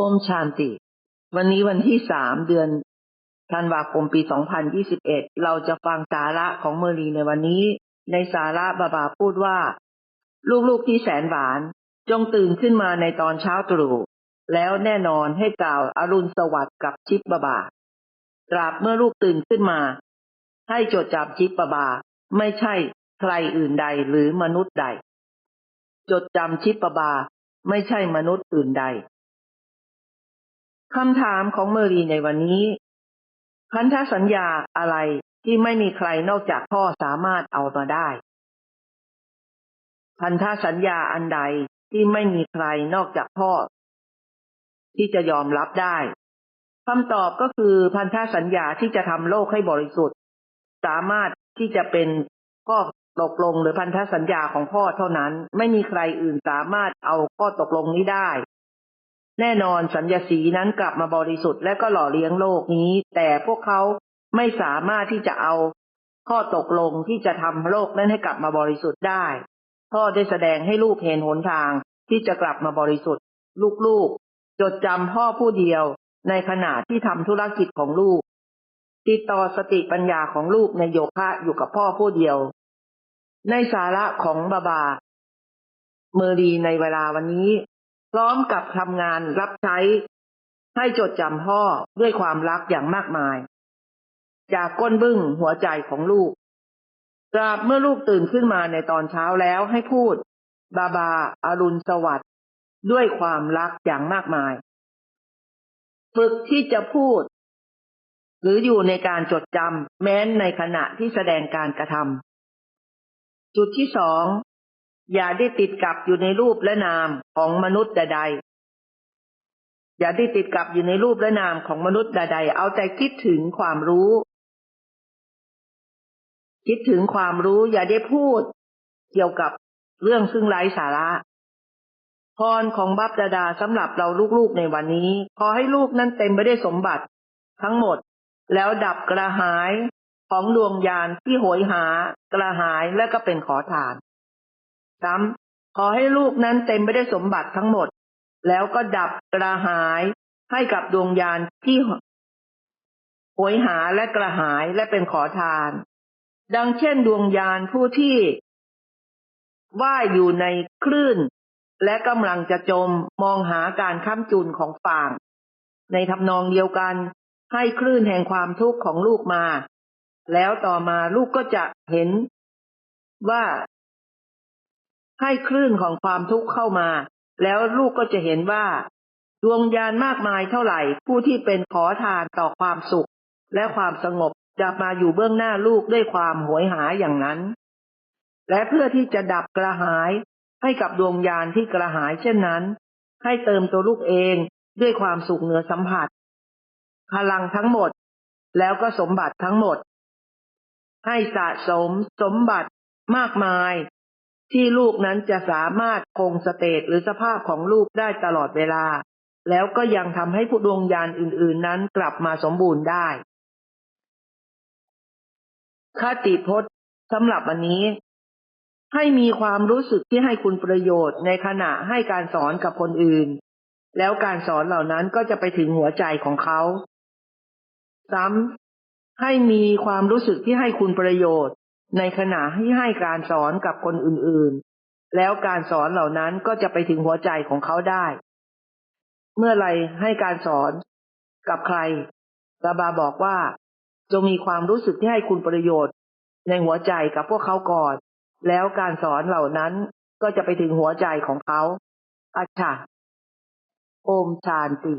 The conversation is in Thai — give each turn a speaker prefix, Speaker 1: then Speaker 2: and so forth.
Speaker 1: โอมชานติ วันนี้วันที่สามเดือนธันวาคมปี 2021 เราจะฟังสาระของเมอรีในวันนี้ ในสาระบาบาพูดว่า ลูกๆที่แสนหวาน จงตื่นขึ้นมาในตอนเช้าตรู่แล้วแน่นอนให้กล่าวอรุณสวัสดิ์กับชิปบาบา ตราบเมื่อลูกตื่นขึ้นมา ให้จดจำชิปบาบา ไม่ใช่ใครอื่นใดหรือมนุษย์ใด จดจำชิปบาบา ไม่ใช่มนุษย์อื่นใด คำถามของเมอรีในวันนี้ พันธสัญญาอะไรที่ไม่มีใครนอกจากพ่อสามารถเอามาได้ พันธสัญญาอันใดที่ไม่มีใครนอกจากพ่อ ที่จะยอมรับได้คำตอบก็คือพันธสัญญาที่จะทำโลกให้บริสุทธิ์ สามารถที่จะเป็นข้อตกลงหรือพันธสัญญาของพ่อเท่านั้น ไม่มีใครอื่นสามารถเอาข้อตกลงนี้ได้ แน่นอนสัญญาสีนั้นกลับมาบริสุทธิ์และก็หล่อเลี้ยงโลกนี้ แต่พวกเขาไม่สามารถที่จะเอาข้อตกลงที่จะทำโลกนั้นให้กลับมาบริสุทธิ์ได้ พ่อได้แสดงให้ลูกเห็นหนทางที่จะกลับมาบริสุทธิ์ ลูกๆ จดจำพ่อผู้เดียวในขณะที่ทำธุรกิจของลูก ติดต่อสติปัญญาของลูกในโยคะอยู่กับพ่อผู้เดียว ในสาระของบาบา เมอรีในเวลาวันนี้ พร้อมกับทำงานรับใช้ ให้จดจำพ่อด้วยความรักอย่างมากมาย จากก้นบึ้งหัวใจของลูกตราบเมื่อลูกตื่นขึ้นมาในตอนเช้าแล้วให้พูด บาบาอารุณสวัสดิ์ด้วยความรักอย่างมากมาย ฝึกที่จะพูด หรืออยู่ในการจดจำแม้นในขณะที่แสดงการกระทำจุดที่สอง อย่าได้ติดกับอยู่ในรูปและนามของมนุษย์ใดๆอย่าได้ติดกับอยู่ในรูปและนามของมนุษย์ใดๆเอาแต่คิดถึงความรู้ คิดถึงความรู้ อย่าได้พูด เกี่ยวกับเรื่องซึ่งไร้สาระพรของบัพดาดาสำหรับเราลูกๆในวันนี้ ขอให้ลูกนั้นเต็มไปด้วยสมบัติทั้งหมด แล้วดับกระหายของดวงยานที่โหยหากระหายและก็เป็นขอทาน ซ้ำขอให้ลูกนั้นเต็มไปด้วยสมบัติทั้งหมด แล้วก็ดับกระหายให้กับดวงยานที่โหยหาและกระหายและเป็นขอทาน ดังเช่นดวงยานผู้ที่ว่ายอยู่ในคลื่น และกำลังจะจมมองหาการค้ำจุนของฝั่งในทำนองเดียวกัน ให้คลื่นแห่งความทุกข์ของลูกมา แล้วต่อมาลูกก็จะเห็นว่า ให้คลื่นของความทุกข์เข้ามา แล้วลูกก็จะเห็นว่า ดวงยานมากมายเท่าไหร่ ผู้ที่เป็นขอทานต่อความสุข และความสงบจะมาอยู่เบื้องหน้าลูกด้วยความหวยหาอย่างนั้น และเพื่อที่จะดับกระหายให้กับดวงยานที่กระหายเช่นนั้น ให้เติมตัวลูกเองด้วยความสุขเหนือสัมผัส พลังทั้งหมด แล้วก็สมบัติทั้งหมด ให้สะสมสมบัติมากมาย ที่ลูกนั้นจะสามารถคงสเตตหรือสภาพของลูกได้ตลอดเวลา แล้วก็ยังทำให้ผู้ดวงยานอื่น ๆ นั้นกลับมาสมบูรณ์ได้ คติพจน์สำหรับวันนี้ ให้มีความรู้สึกที่ให้คุณประโยชน์ในขณะให้การสอนกับคนอื่น แล้วการสอนเหล่านั้นก็จะไปถึงหัวใจของเขา ซ้ำให้มีความรู้สึกที่ให้คุณประโยชน์ ในขณะที่ให้การสอนกับคนอื่นๆ แล้วการสอนเหล่านั้นก็จะไปถึงหัวใจของเขาได้ เมื่อไรให้การสอนกับใครบาบาบอกว่า จงมีความรู้สึกที่ให้คุณประโยชน์ ในหัวใจกับพวกเขาก่อน แล้วการสอนเหล่านั้นก็จะไปถึงหัวใจของเขา อัจฉาโอมชานติ